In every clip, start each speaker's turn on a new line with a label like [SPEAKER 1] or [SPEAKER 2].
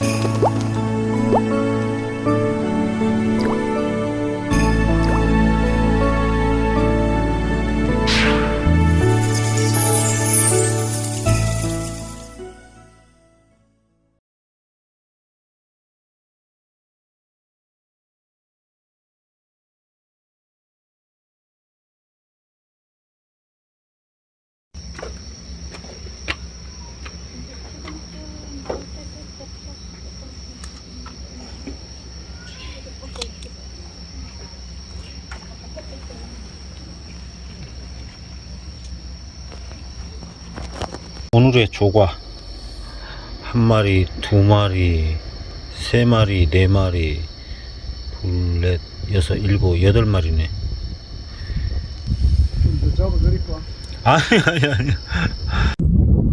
[SPEAKER 1] Thank. 오늘의 조과 한 마리, 두 마리, 세 마리, 네 마리, 둘, 넷, 여섯, 일곱, 여덟 마리네.
[SPEAKER 2] 좀더 잡아드릴까?
[SPEAKER 1] 아니 아니 아니.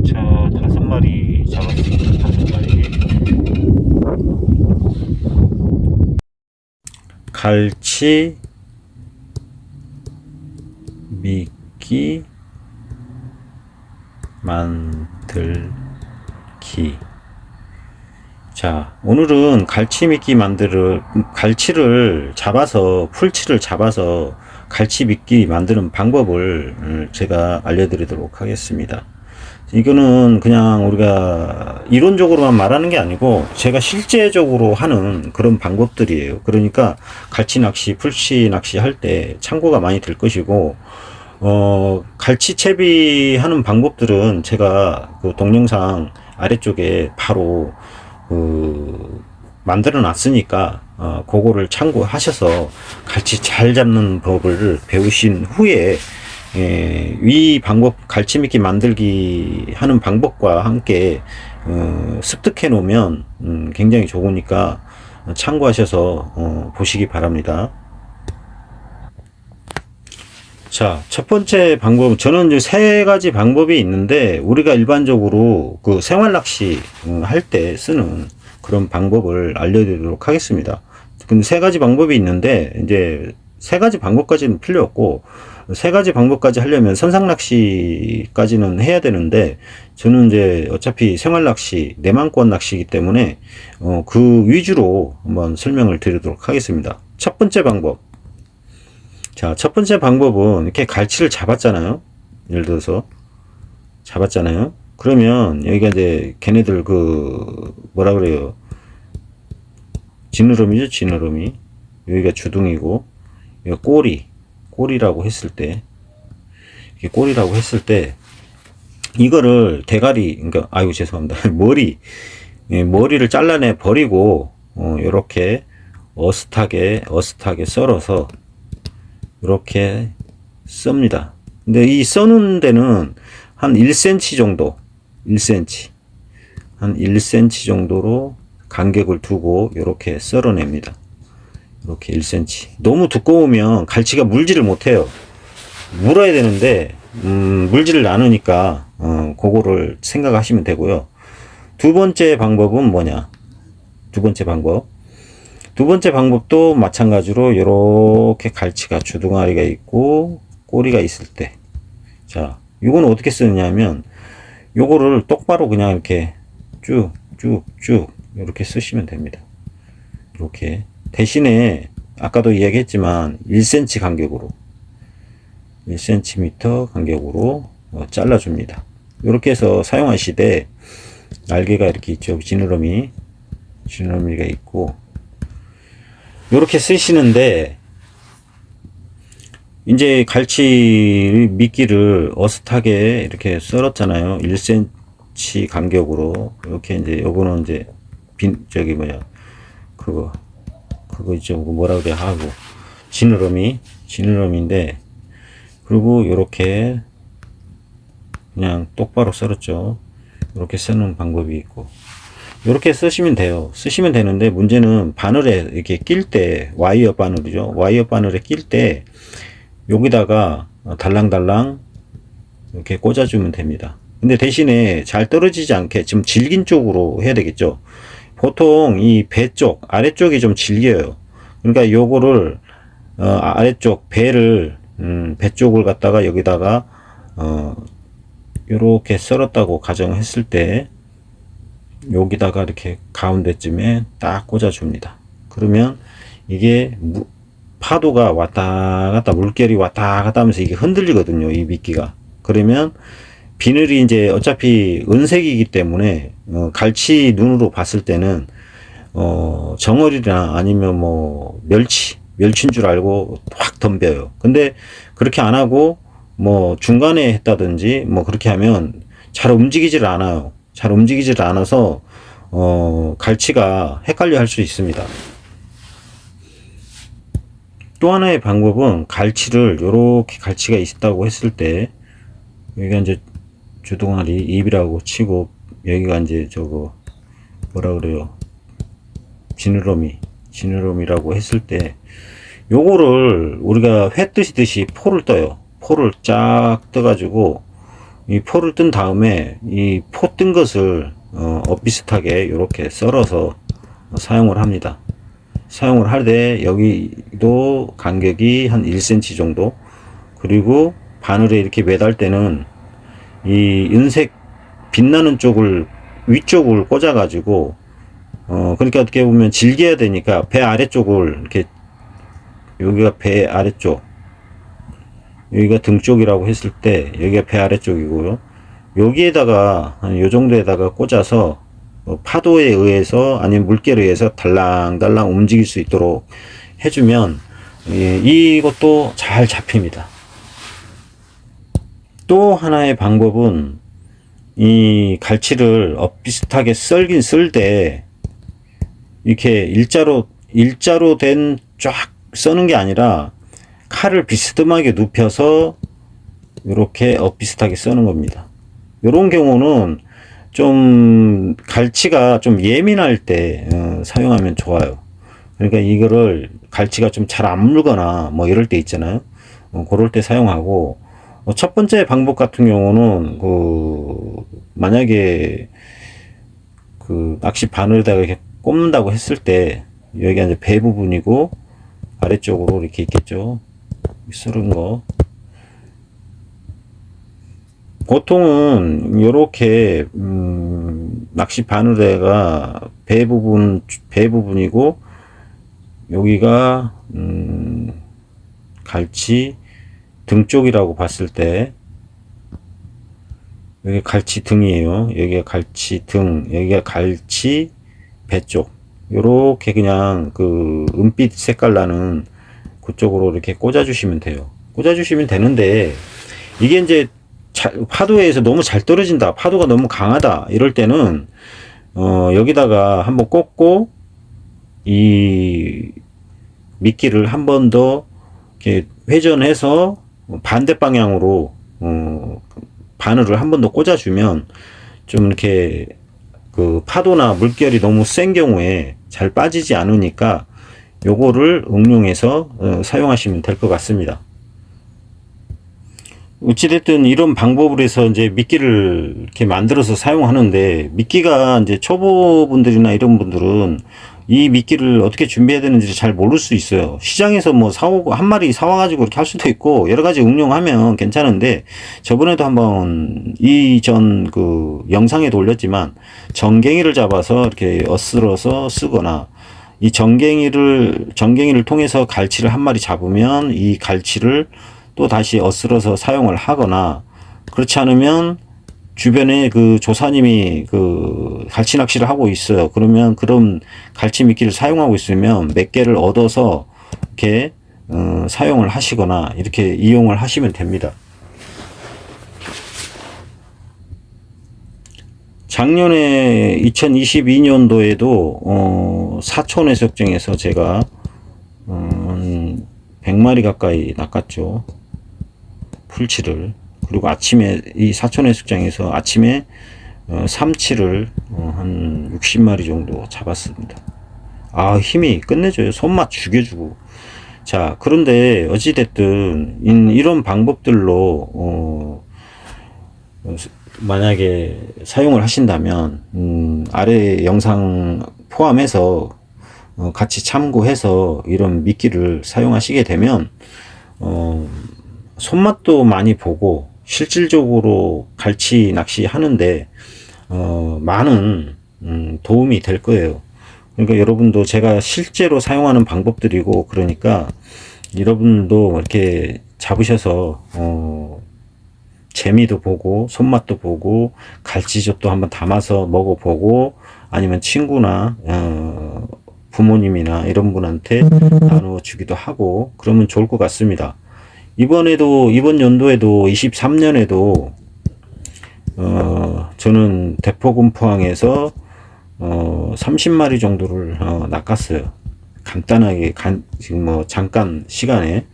[SPEAKER 1] 자 다섯 마리 잡았습니다. 다섯 마리. 갈치, 미끼, 만들기. 자, 오늘은 갈치 미끼 만들을, 갈치를 잡아서, 풀치를 잡아서 갈치 미끼 만드는 방법을 음, 제가 알려드리도록 하겠습니다. 이거는 그냥 우리가 이론적으로만 말하는 게 아니고 제가 실제적으로 하는 그런 방법들이에요. 그러니까 갈치 낚시, 풀치 낚시 할 때 참고가 많이 될 것이고, 어, 갈치 채비하는 방법들은 제가 그 동영상 아래쪽에 바로 그 만들어 놨으니까 어, 그거를 참고하셔서 갈치 잘 잡는 법을 배우신 후에 예, 이 방법 갈치 미끼 만들기 하는 방법과 함께 어, 습득해 놓으면 음, 굉장히 좋으니까 참고하셔서 어, 보시기 바랍니다. 자, 첫 번째 방법, 저는 이제 세 가지 방법이 있는데, 우리가 일반적으로 그 생활 낚시 음, 할때 쓰는 그런 방법을 알려드리도록 하겠습니다. 근데 세 가지 방법이 있는데, 이제 세 가지 방법까지는 필요 없고, 세 가지 방법까지 하려면 선상 낚시까지는 해야 되는데, 저는 이제 어차피 생활 낚시, 내만권 낚시이기 때문에, 어, 그 위주로 한번 설명을 드리도록 하겠습니다. 첫 번째 방법. 자, 첫 번째 방법은 이렇게 갈치를 잡았잖아요. 예를 들어서 잡았잖아요. 그러면 여기가 이제 걔네들 그 뭐라 그래요? 지느러미죠, 지느러미. 여기가 주둥이고 여기가 꼬리, 꼬리라고 했을 때 이게 꼬리라고 했을 때 이거를 대가리, 그러니까 아이고 죄송합니다. 머리, 예, 머리를 잘라내 버리고 어, 이렇게 어슷하게 어슷하게 썰어서 이렇게 썹니다. 근데 이 써는 데는 한 1cm 정도, 1cm, 한 1cm 정도로 간격을 두고 이렇게 썰어냅니다. 이렇게 1cm. 너무 두꺼우면 갈치가 물지를 못해요. 물어야 되는데 음, 물지를 않으니까 어, 그거를 생각하시면 되고요. 두 번째 방법은 뭐냐? 두 번째 방법. 두 번째 방법도 마찬가지로 이렇게 갈치가 주둥아리가 있고 꼬리가 있을 때. 자, 이건 어떻게 쓰느냐면 요거를 똑바로 그냥 이렇게 쭉, 쭉, 쭉 이렇게 쓰시면 됩니다. 이렇게 대신에 아까도 이야기했지만 1cm 간격으로 1cm 간격으로 어, 잘라줍니다. 이렇게 해서 사용하시되 날개가 이렇게 있죠. 지느러미 지느러미가 있고 이렇게 쓰시는데 이제 갈치 미끼를 어슷하게 이렇게 썰었잖아요. 1cm 간격으로 이렇게 이제 요거는 이제 빈 저기 뭐야 그거 그거 있죠. 그거 뭐라 그래 하고 지느러미 지느러미인데 그리고 이렇게 그냥 똑바로 썰었죠. 이렇게 쓰는 방법이 있고 이렇게 쓰시면 돼요. 쓰시면 되는데 문제는 바늘에 이렇게 낄 때 와이어 바늘이죠. 와이어 바늘에 낄 때 여기다가 달랑달랑 이렇게 꽂아주면 됩니다. 근데 대신에 잘 떨어지지 않게 좀 질긴 쪽으로 해야 되겠죠. 보통 이 배 쪽, 아래쪽이 좀 질겨요. 그러니까 요거를 어, 아래쪽 배를 음, 배 쪽을 갖다가 여기다가 어, 요렇게 썰었다고 가정했을 때 여기다가 이렇게 가운데쯤에 딱 꽂아줍니다. 그러면 이게 무- 파도가 왔다 갔다 물결이 왔다 갔다 하면서 이게 흔들리거든요. 이 미끼가. 그러면 비늘이 이제 어차피 은색이기 때문에 어, 갈치 눈으로 봤을 때는 어, 정어리나 아니면 뭐 멸치, 멸치인 줄 알고 확 덤벼요. 근데 그렇게 안 하고 뭐 중간에 했다든지 뭐 그렇게 하면 잘 움직이질 않아요. 잘 움직이질 않아서 어, 갈치가 헷갈려 할 수 있습니다. 또 하나의 방법은 갈치를 요렇게 갈치가 있다고 했을 때 여기가 이제 주둥아리 입이라고 치고 여기가 이제 저거 뭐라 그래요 지느러미 지느러미라고 했을 때 요거를 우리가 회 뜨시듯이 포를 떠요 포를 쫙 떠가지고 이 포를 뜬 다음에 이 포 뜬 것을 어, 엇비슷하게 요렇게 썰어서 사용을 합니다. 사용을 할 때 여기도 간격이 한 1cm 정도. 그리고 바늘에 이렇게 매달 때는 이 은색 빛나는 쪽을 위쪽을 꽂아 가지고 어 그러니까 어떻게 보면 질겨야 되니까 배 아래쪽을 이렇게 여기가 배 아래쪽 여기가 등 쪽이라고 했을 때 여기가 배 아래쪽이고요 여기에다가 한요 정도에다가 꽂아서 뭐 파도에 의해서 아니면 물결에 의해서 달랑달랑 움직일 수 있도록 해주면 예, 이것도 잘 잡힙니다. 또 하나의 방법은 이 갈치를 엇비슷하게 썰긴 쓸때 이렇게 일자로 일자로 된 쫙 써는 게 아니라 칼을 비스듬하게 눕혀서 이렇게 엇비슷하게 써는 겁니다. 이런 경우는 좀 갈치가 좀 예민할 때 어, 사용하면 좋아요. 그러니까 이거를 갈치가 좀 잘 안 물거나 뭐 이럴 때 있잖아요. 어, 그럴 때 사용하고 어, 첫 번째 방법 같은 경우는 그 만약에 그 낚시 바늘에다가 이렇게 꼽는다고 했을 때 여기가 이제 배 부분이고 아래쪽으로 이렇게 있겠죠. 썰은 거. 보통은 요렇게 음, 낚시 바늘에가 배 부분 배 부분이고 여기가 음, 갈치 등 쪽이라고 봤을 때 여기 갈치 등이에요. 여기가 갈치 등, 여기가 갈치 배 쪽. 요렇게 그냥 그 은빛 색깔 나는 그쪽으로 이렇게 꽂아주시면 돼요. 꽂아주시면 되는데 이게 이제 잘- 파도에서 너무 잘 떨어진다. 파도가 너무 강하다. 이럴 때는 어, 여기다가 한번 꽂고 이 미끼를 한 번 더 이렇게 회전해서 반대 방향으로 어, 바늘을 한 번 더 꽂아주면 좀 이렇게 그 파도나 물결이 너무 센 경우에 잘 빠지지 않으니까 요거를 응용해서 어, 사용하시면 될 것 같습니다. 어찌됐든 이런 방법으로 해서 이제 미끼를 이렇게 만들어서 사용하는데 미끼가 이제 초보분들이나 이런 분들은 이 미끼를 어떻게 준비해야 되는지 잘 모를 수 있어요. 시장에서 뭐 사오고 한 마리 사와가지고 이렇게 할 수도 있고 여러 가지 응용하면 괜찮은데 저번에도 한번 이전 그 영상에도 올렸지만 정갱이를 잡아서 이렇게 엇슬어서 쓰거나 이 정갱이를 정갱이를 통해서 갈치를 한 마리 잡으면 이 갈치를 또 다시 엇슬어서 사용을 하거나 그렇지 않으면 주변에 그 조사님이 그 갈치 낚시를 하고 있어요. 그러면 그런 갈치 미끼를 사용하고 있으면 몇 개를 얻어서 이렇게 어, 사용을 하시거나 이렇게 이용을 하시면 됩니다. 작년에 2022년도에도 어, 사촌 해수욕장에서 제가 어, 한 100마리 가까이 낚았죠. 풀치를. 그리고 아침에 이 사촌 해수욕장에서 아침에 어, 삼치를 어, 한 60마리 정도 잡았습니다. 아 힘이 끝내줘요. 손맛 죽여주고. 자 그런데 어찌됐든 인- 이런 방법들로 어, 어, 만약에 사용을 하신다면 음, 아래 영상 포함해서 어, 같이 참고해서 이런 미끼를 사용하시게 되면 어, 손맛도 많이 보고 실질적으로 갈치 낚시 하는데 어, 많은 음, 도움이 될 거예요. 그러니까 여러분도 제가 실제로 사용하는 방법들이고 그러니까 여러분도 이렇게 잡으셔서 어, 재미도 보고 손맛도 보고 갈치젓도 한번 담아서 먹어보고 아니면 친구나 어, 부모님이나 이런 분한테 나누어 주기도 하고 그러면 좋을 것 같습니다. 이번에도 이번 연도에도 23년에도 어, 저는 대포군 포항에서 어, 30마리 정도를 어, 낚았어요. 간단하게 간, 지금 뭐 잠깐 시간에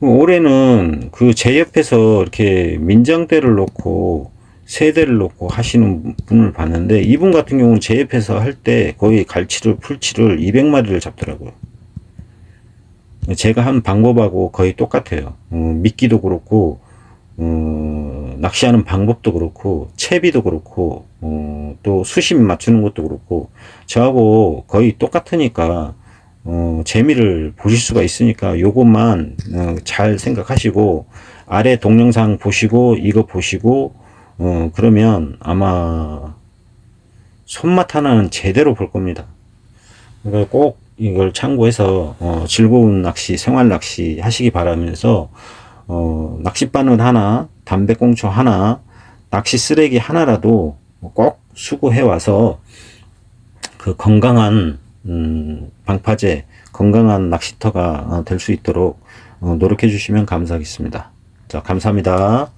[SPEAKER 1] 올해는 그 제 옆에서 이렇게 민장대를 놓고 세대를 놓고 하시는 분을 봤는데 이분 같은 경우는 제 옆에서 할 때 거의 갈치를 풀치를 200마리를 잡더라고요. 제가 한 방법하고 거의 똑같아요. 어, 미끼도 그렇고 어, 낚시하는 방법도 그렇고 채비도 그렇고 어, 또 수심 맞추는 것도 그렇고 저하고 거의 똑같으니까 어, 재미를 보실 수가 있으니까 요것만 어, 잘 생각하시고 아래 동영상 보시고 이거 보시고 어, 그러면 아마 손맛 하나는 제대로 볼 겁니다. 그러니까 꼭 이걸 참고해서 어, 즐거운 낚시, 생활 낚시 하시기 바라면서 어, 낚싯바늘 하나, 담배꽁초 하나, 낚시 쓰레기 하나라도 꼭 수거해 와서 그 건강한 음, 방파제, 건강한 낚시터가 될 수 있도록 어, 노력해 주시면 감사하겠습니다. 자, 감사합니다.